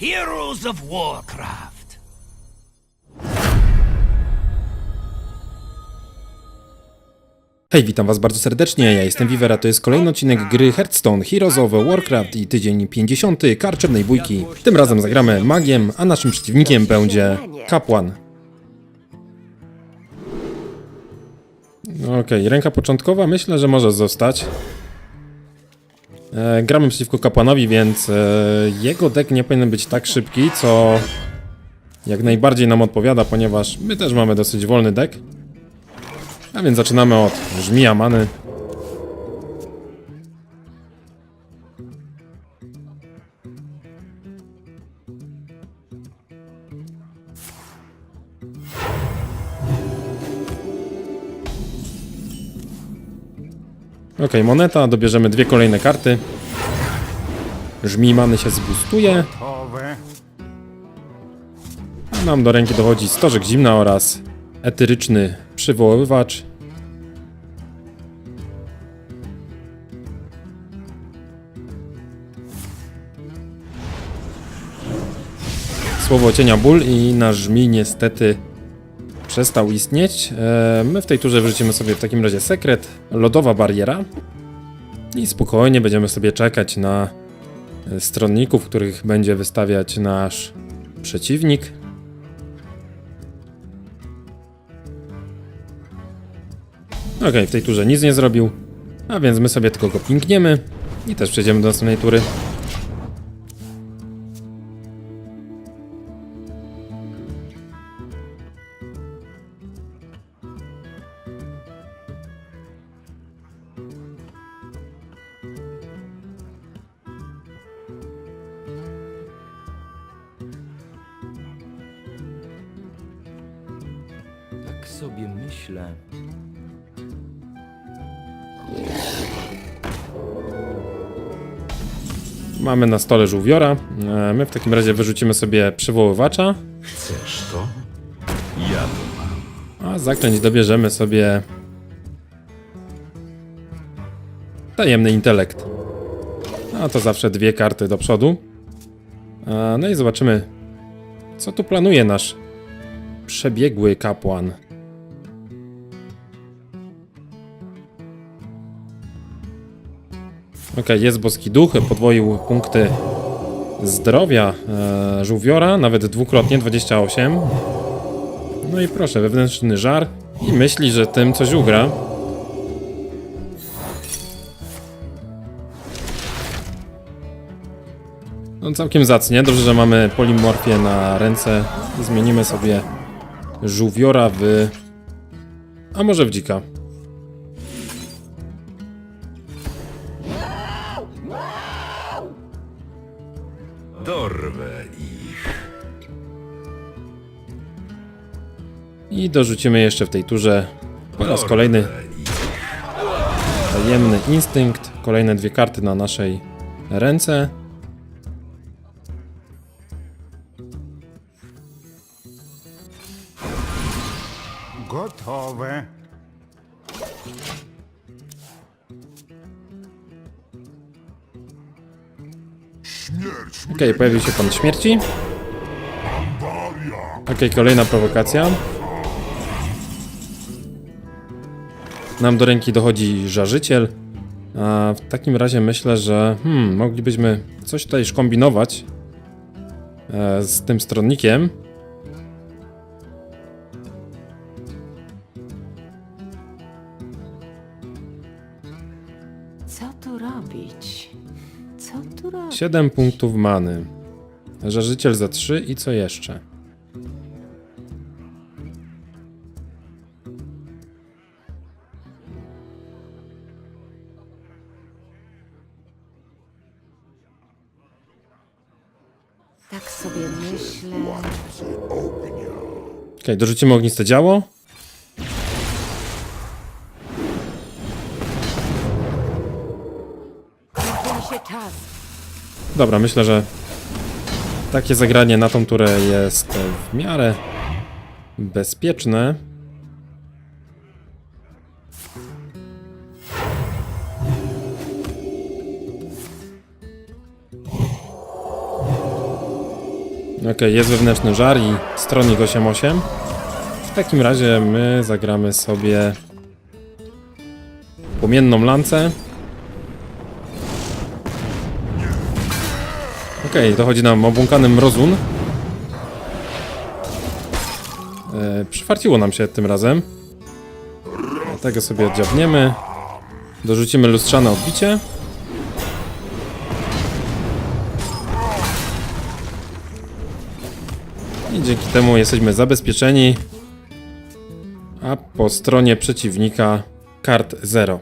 Heroes of Warcraft. Hej, witam was bardzo serdecznie, ja jestem Viver, a to jest kolejny odcinek gry Hearthstone Heroes of Warcraft i tydzień 50 karczemnej bójki. Tym razem zagramy magiem, a naszym przeciwnikiem będzie kapłan. Okej, ręka początkowa myślę, że może zostać. E, gramy przeciwko kapłanowi, więc e, jego deck nie powinien być tak szybki, co jak najbardziej nam odpowiada, ponieważ my też mamy dosyć wolny deck. A więc zaczynamy od żmija many. Ok, moneta, dobierzemy dwie kolejne karty. Żmij many się zbustuje, a nam do ręki dochodzi stożek zimna oraz eteryczny przywoływacz. Słowo cienia ból i nasz żmij niestety przestał istnieć. E, My w tej turze wrzucimy sobie w takim razie sekret, lodowa bariera i spokojnie będziemy sobie czekać na stronników, których będzie wystawiać nasz przeciwnik. Okej, w tej turze nic nie zrobił, a więc my sobie tylko go pinkniemy i też przejdziemy do następnej tury. Sobie myślę. Mamy na stole żółwiora. E, My w takim razie wyrzucimy sobie przywoływacza, Chcesz to? Ja to mam. a zaklęć dobierzemy sobie tajemny intelekt. A to zawsze dwie karty do przodu. E, No i zobaczymy, co tu planuje nasz przebiegły kapłan. Okej, jest boski duch, podwoił punkty zdrowia e, żółwiora, nawet dwukrotnie, 28. No i proszę, wewnętrzny żar i myśli, że tym coś ugra. No całkiem zacnie, dobrze, że mamy polimorfię na ręce. Zmienimy sobie żółwiora w... A może w dzika. Dorwę ich. I dorzucimy jeszcze w tej turze po raz kolejny tajemny instynkt. Kolejne dwie karty na naszej ręce. Okej, pojawił się pan śmierci. Okej, kolejna prowokacja. Nam do ręki dochodzi żarzyciel. A w takim razie myślę, że hmm, moglibyśmy coś tutaj szkombinować e, z tym stronnikiem. 7 punktów many. Żarzyciel za 3 i co jeszcze? Tak sobie myślę. Okej, dorzucimy ogniste działo. Dobra, myślę, że takie zagranie na tą turę jest w miarę bezpieczne. Okej, jest wewnętrzny żar i stronik 8-8. W takim razie my zagramy sobie płomienną lancę. Okej, dochodzi nam obłąkany mrozun. E, przyfarciło nam się tym razem. Tego sobie oddziabniemy. Dorzucimy lustrzane odbicie. I dzięki temu jesteśmy zabezpieczeni. A po stronie przeciwnika kart 0.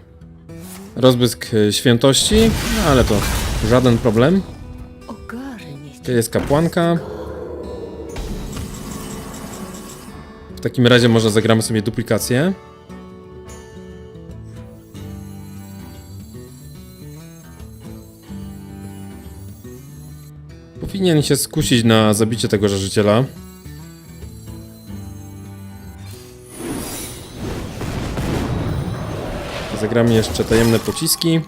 Rozbłysk e, świętości, no ale to żaden problem. To jest kapłanka. W takim razie może zagramy sobie duplikację. Powinien się skusić na zabicie tego żarzyciela. Zagramy jeszcze tajemne pociski.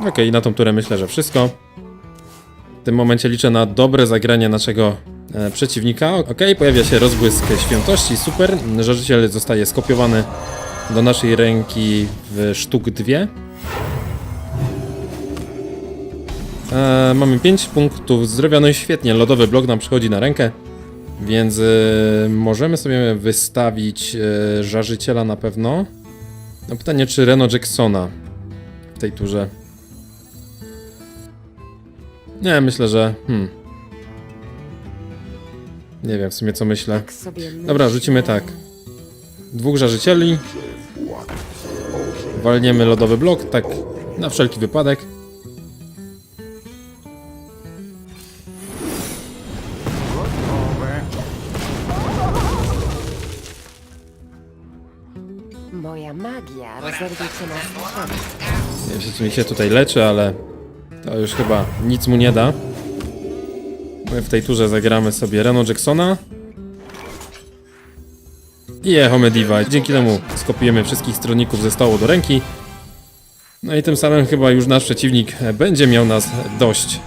Okej, na tą turę myślę, że wszystko. W tym momencie liczę na dobre zagranie naszego e, przeciwnika. Okej, pojawia się rozbłysk świętości, super. Żarzyciel zostaje skopiowany do naszej ręki w sztuk dwie. E, mamy 5 punktów zdrowia, no i świetnie, lodowy blok nam przychodzi na rękę. Więc e, możemy sobie wystawić e, żarzyciela na pewno. No pytanie, czy Reno Jacksona w tej turze. Nie, myślę, że. Hmm. Nie wiem w sumie co myślę. tak sobie Dobra, rzucimy tak. Dwóch żarzycieli. Walniemy lodowy blok, tak na wszelki wypadek. Moja magia rozerwie cię na strzał. Nie wiem, czy mi się tutaj leczy, ale to już chyba nic mu nie da. My w tej turze zagramy sobie Reno Jacksona. I Echo Mediva. Dzięki temu skopiujemy wszystkich stronników ze stołu do ręki. No i tym samym chyba już nasz przeciwnik będzie miał nas dość.